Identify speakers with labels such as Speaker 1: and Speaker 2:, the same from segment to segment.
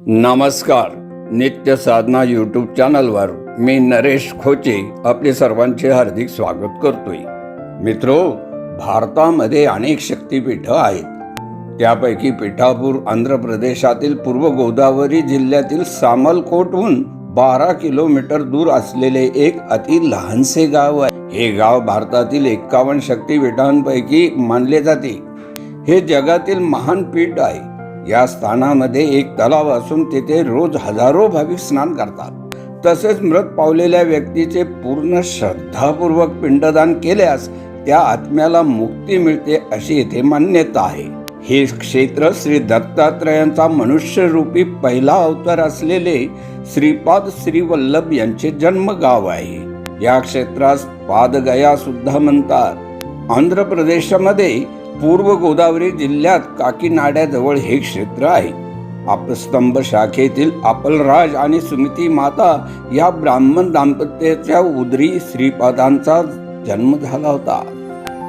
Speaker 1: नमस्कार. नित्य साधना यूट्यूब चॅनलवर मी नरेश खोचे आपले सर्वांचे हार्दिक स्वागत करतोय. मित्रो भारतामध्ये अनेक शक्तिपीठं आहेत. त्यापैकी पिठापूर आंध्र प्रदेशातील पूर्व गोदावरी जिल्ह्यातील सामलकोटहून बारा किलोमीटर दूर असलेले एक अति लहानसे गाव आहे. हे गाव भारतातील एक्कावन्न शक्तिपीठांपैकी मानले जाते. हे जगातील महान पीठ आहे. या स्थानामध्ये एक तलाव असून तिथे रोज हजारो भाविक स्नान करतात. तसेच मृत पावलेल्या व्यक्तीचे पूर्ण श्रद्धापूर्वक पिंडदान केल्यास त्या आत्म्याला मुक्ती मिळते अशी येथे मान्यता आहे. हे क्षेत्र श्री दत्तात्रयांचा मनुष्य रूपी पहिला अवतार असलेले श्रीपाद श्रीवल्लभ यांचे जन्मगाव आहे. या क्षेत्रास पादगया सुद्धा म्हणतात. आंध्र प्रदेशामध्ये पूर्व गोदावरी जिल्ह्यात काकीनाड्याजवळ हे क्षेत्र आहे. आपस्तंभ शाखेतील आपलराज आणि सुमिती माता या ब्राह्मण दाम्पत्याच्या उदरी श्रीपादांचा जन्म झाला होता.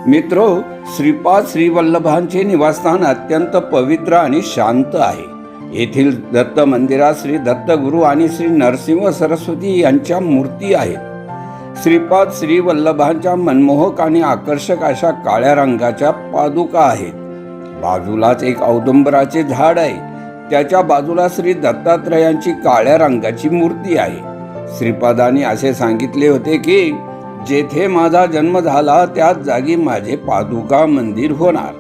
Speaker 1: मित्र श्रीपाद श्रीवल्लभांचे निवासस्थान अत्यंत पवित्र आणि शांत आहे. येथील दत्त मंदिरात श्री दत्तगुरु आणि श्री नरसिंह सरस्वती यांच्या मूर्ती आहेत. श्रीपाद श्री वल्लभांच्या मनमोहक आणि आकर्षक अशा काळ्या रंगाच्या पादुका आहेत. बाजूलाच एक औदुंबराचे झाड आहे. त्याच्या बाजूला श्री दत्तात्रयांची काळ्या रंगाची मूर्ती आहे. श्रीपादाने असे सांगितले होते की जेथे माझा जन्म झाला त्याच जागी माझे पादुका मंदिर होणार.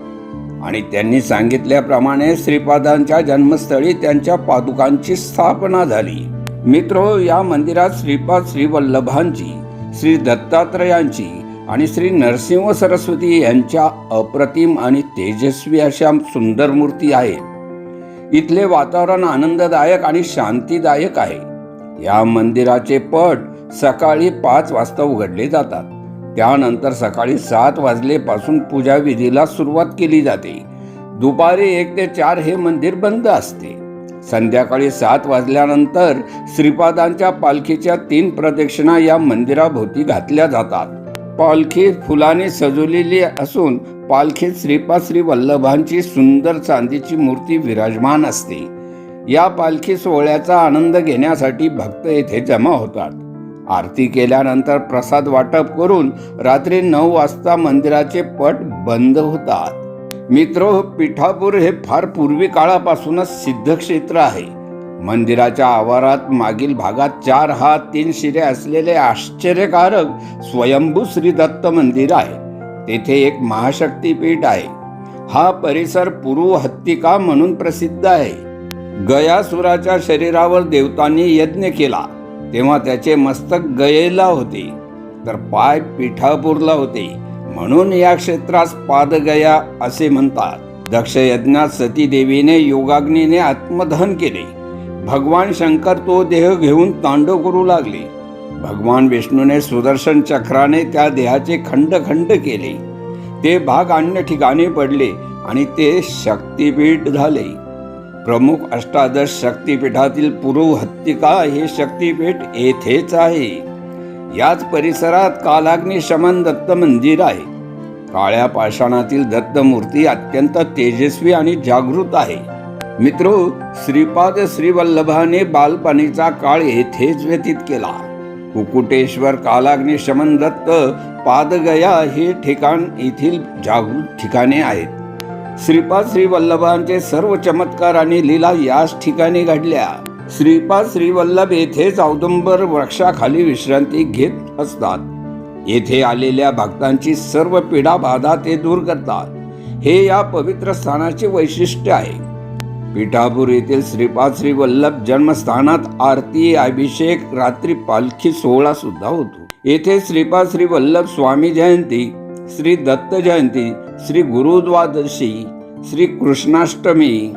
Speaker 1: आणि त्यांनी सांगितल्याप्रमाणे श्रीपादांच्या जन्मस्थळी त्यांच्या पादुकांची स्थापना झाली. मित्रो या मंदिरात श्रीपाद श्री वल्लभांची श्री दत्तात्रयांची आणि श्री नरसिंह सरस्वती यांच्या अप्रतिम आणि तेजस्वी अशा सुंदर मूर्ती आहेत. इथले वातावरण आनंददायक आणि शांतीदायक आहे. या मंदिराचे पट सकाळी पाच वाजता उघडले जातात. त्यानंतर सकाळी सात वाजलेपासून पूजा विधीला सुरुवात केली जाते. दुपारी एक ते चार हे मंदिर बंद असते. संध्याकाळी सात वाजल्यानंतर श्रीपादांच्या पालखीच्या तीन प्रदक्षिणा या मंदिराभोवती घातल्या जातात. पालखी फुलाने सजवलेली असून पालखीत श्रीपाद श्री वल्लभांची सुंदर चांदीची मूर्ती विराजमान असते. या पालखी सोहळ्याचा आनंद घेण्यासाठी भक्त येथे जमा होतात. आरती केल्यानंतर प्रसाद वाटप करून रात्री नऊ वाजता मंदिराचे पट बंद होतात. मित्र पिठापूर हे फार पूर्वी काळापासूनच सिद्ध क्षेत्र आहे. मंदिराच्या आवारात मागील भागात चार हात तीन शिरे असलेले आश्चर्यकारक स्वयंभू श्री दत्त मंदिर आहे. तेथे एक महाशक्तीपीठ आहे. हा परिसर पुरु हत्तिका म्हणून प्रसिद्ध आहे. गयासुराच्या शरीरावर देवतांनी यज्ञ केला. तेव्हा त्याचे मस्तक गयेला होते. तर पाय पिठापूरला होते. म्हणून या क्षेत्रास पादगया असे म्हणतात. दक्ष यज्ञात सती देवीने योगाग्नीने आत्मदहन केले. भगवान शंकर तो देह घेऊन तांडव करू लागले. भगवान विष्णूने सुदर्शन चक्राने त्या देहाचे खंड खंड केले. ते भाग अन्य ठिकाणी पडले आणि ते शक्तीपीठ झाले. प्रमुख अष्टादश शक्तीपीठातील पूर्व हे शक्तीपीठ येथेच आहे. याच परिसरात कालाग्नी शमन दत्त मंदिर आहे. काळ्या पाषाणातील दत्त मूर्ती अत्यंत तेजस्वी आणि जागृत आहे. मित्रो श्रीपाद श्रीवल्लभाने बालपणीचा काळ येथेच व्यतीत केला. कुकुटेश्वर कालाग्नी शमन दत्त पादगया हे ठिकाण येथील जागृत ठिकाणे आहेत. श्रीपाद श्रीवल्लभांचे सर्व चमत्कार आणि लीला याच ठिकाणी घडल्या. श्रीपाद श्रीवल्लभ येथेच औदुंबर वृक्षाखाली विश्रांती घेत असतात. येथे आलेल्या भक्तांची सर्व पीडा बाधा ते दूर करतात. हे या पवित्र स्थानाचे वैशिष्ट्य आहे. पिठापूर येथील श्रीपाद श्री वल्लभ जन्मस्थानात आरती अभिषेक रात्री पालखी सोहळा सुद्धा होतो. येथे श्रीपाद श्री वल्लभ स्वामी जयंती श्री दत्त जयंती श्री गुरुद्वादशी श्री कृष्णाष्टमी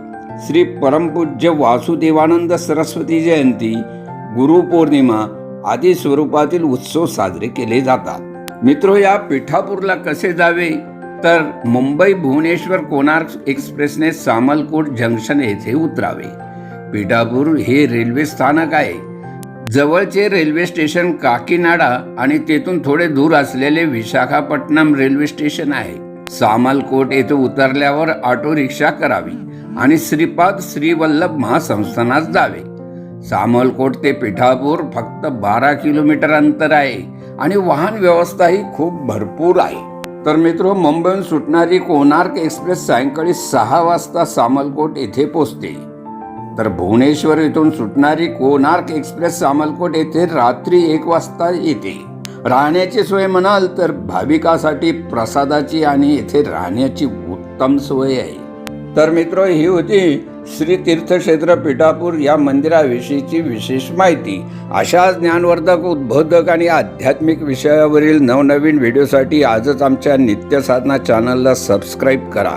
Speaker 1: श्री परमपूज्य वासुदेवानंद सरस्वती जयंती गुरुपौर्णिमा आदी स्वरूपातील उत्सव साजरे केले जातात. मित्रो या पिठापूरला कसे जावे? तर मुंबई भुवनेश्वर कोणार्क एक्सप्रेसने सामलकोट जंक्शन येथे उतरावे. पिठापूर हे रेल्वे स्थानक आहे. जवळचे रेल्वे स्टेशन काकीनाडा आणि तेथून थोडे दूर असलेले विशाखापट्टणम रेल्वे स्टेशन आहे. सामलकोट येथे उतरल्यावर ऑटो रिक्षा करावी आणि श्रीपाद श्रीवल्लभ महासंस्थानास जावे. सामलकोट ते पिठापूर फक्त बारा किलोमीटर अंतर आहे आणि वाहन व्यवस्थाही खूप भरपूर आहे. तर मित्र मुंबईहून सुटणारी कोणार्क एक्सप्रेस सायंकाळी सहा वाजता सामलकोट येथे पोचते तर भुवनेश्वर येथून सुटणारी कोणार्क एक्सप्रेस सामलकोट येथे रात्री एक वाजता येते. राहण्याची सोय म्हणाल तर भाविकासाठी प्रसादाची आणि येथे राहण्याची उत्तम सोय आहे. तर मित्र ही होती श्री तीर्थक्षेत्र पिठापूर या मंदिराविषयीची विशेष माहिती. अशा ज्ञानवर्धक उद्बोधक आणि आध्यात्मिक विषयावरील नवनवीन व्हिडिओसाठी आजच आमच्या नित्यसाधना चॅनलला सबस्क्राईब करा.